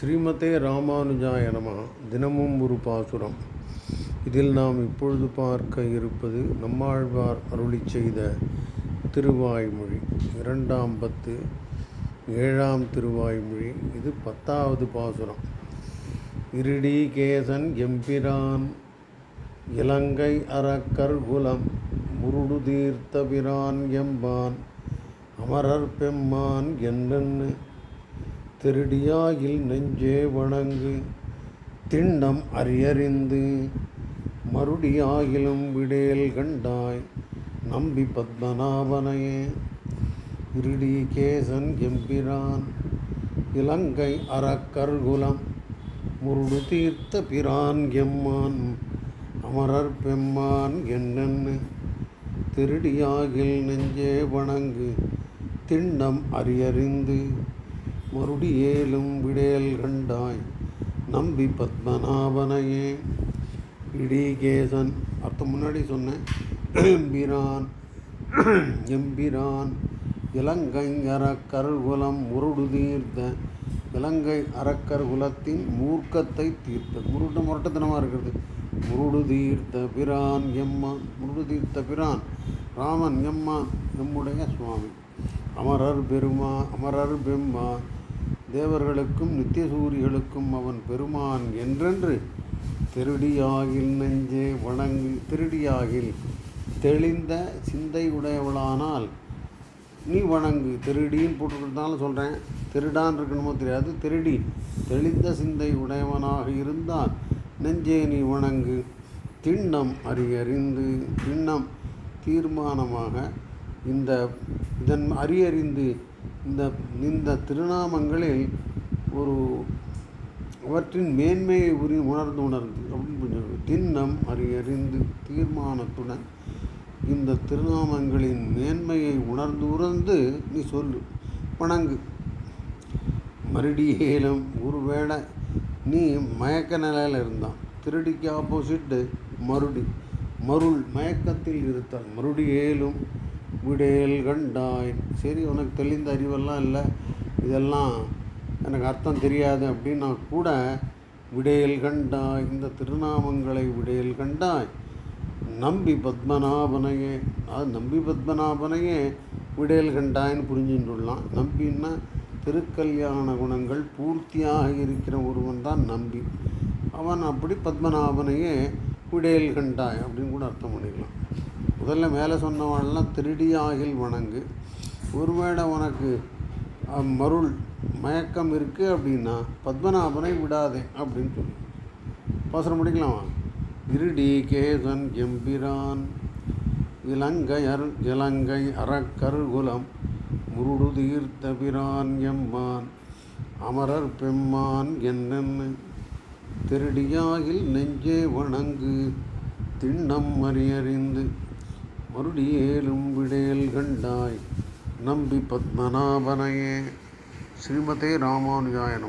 ஸ்ரீமதே ராமானுஜாய நம. தினமும் ஒரு பாசுரம். இதில் நாம் இப்பொழுது பார்க்க இருப்பது நம்மாழ்வார் அருளி செய்த திருவாய்மொழி. இரண்டாம் பத்து ஏழாம் திருவாய்மொழி. இது பத்தாவது பாசுரம். இருடி கேசன் எம்பிரான் இலங்கை அறக்கர் குலம் முருடு தீர்த்த பிரான் எம்பான் அமரர் பெம்மான் என்னென்னு திருடியாயில் நெஞ்சே வணங்கு திண்ணம் அரியறிந்து மறுடியாயிலும் விடேல் கண்டாய் நம்பி பத்மநாபனையே. இருடி கேசன் எம்பிரான் இலங்கை அறக்கர்குலம் முருடு தீர்த்த பிரான் எம்மான் அமரர் பெம்மான் என்னென்னு. திருடியாகில் நெஞ்சே வணங்கு திண்ணம் மறுடி ஏலும் விடேல் கண்டாய் நம்பி பத்மநாபனையே. இடிகேசன். அர்த்தம் முன்னாடி சொன்னேன். எம்பிரான். எம்பிரான். இலங்கை அறக்கர் குலம் முருடு தீர்த்த. இலங்கை அறக்கருகுலத்தின் மூர்க்கத்தை தீர்த்த. முருட்டு முரட்டத்தனமாக இருக்கிறது. முருடு தீர்த்த பிரான் எம்மான் முருடு தீர்த்த பிரான். ராமன் எம்மான் எம்முடைய சுவாமி. அமரர் பெருமா. அமரர் பெம்மான் தேவர்களுக்கும் நித்தியசூரிகளுக்கும் அவன் பெருமான் என்றென்று திருடியாகில் நெஞ்சே வணங்கு திருடியாகில் தெளிந்த சிந்தை உடையவளானால் நீ வணங்கு திருடின்னு போட்டுக்கிட்டாலும் சொல்கிறேன் திருடான் இருக்கணுமோ தெரியாது. திருடி தெளிந்த சிந்தை உடையவனாக இருந்தால் நெஞ்சே நீ வணங்கு. திண்ணம் அறியறிந்து திண்ணம் தீர்மானமாக இந்த இதன் அறியறிந்து இந்த இந்த திருநாமங்களில் ஒரு அவற்றின் மேன்மையை உரி உணர்ந்து உணர்ந்து அப்படின்னு திண்ணம் அறியறிந்து தீர்மானத்துடன் இந்த திருநாமங்களின் மேன்மையை உணர்ந்து உணர்ந்து நீ சொல்லு. வணங்கு. மறுடியேலும் ஒருவேளை நீ மயக்க நிலையில் இருந்தான் திருடிக்கு ஆப்போசிட்டு மறுடி. மருள் மயக்கத்தில் இருத்தல். மறுடியேலும் விடேல் கண்டாய். சரி உனக்கு தெளிந்த அறிவெல்லாம் இல்லை. இதெல்லாம் எனக்கு அர்த்தம் தெரியாது அப்படின்னா கூட விடேல் கண்டாய். இந்த திருநாமங்களை விடேல் கண்டாய். நம்பி பத்மநாபனையே. அது நம்பி பத்மநாபனையே விடேல் கண்டாயின்னு புரிஞ்சுட்டுலாம் நம்பின்னா திருக்கல்யாண குணங்கள் பூர்த்தியாக இருக்கிற ஒருவன் தான் நம்பி. அவன் அப்படி பத்மநாபனையே விடேல் கண்டாய் அப்படின்னு கூட அர்த்தம் பண்ணிக்கலாம். முதல்ல மேலே சொன்னவன்லாம் திருடியாகில் வணங்கு. ஒருவேளை உனக்கு மருள் மயக்கம் இருக்குது அப்படின்னா பத்மநாபனை விடாதே அப்படின்னு சொல்லி. பாசனம் முடிக்கலாமா இருடி கேசன் எம்பிரான் இலங்கையர் இலங்கை அறக்கருகுலம் முருடு தீர்த்த பிரான் எம்மான் அமரர் பெம்மான் என்னென்னு திருடியாகில் நெஞ்சே வணங்கு திண்ணம் அறியறிந்து மறுடியேலும் விடேல் கண்டாய். நம்பி பத்மநாபனையே ஸ்ரீமதே ராமானுஜாயனம்.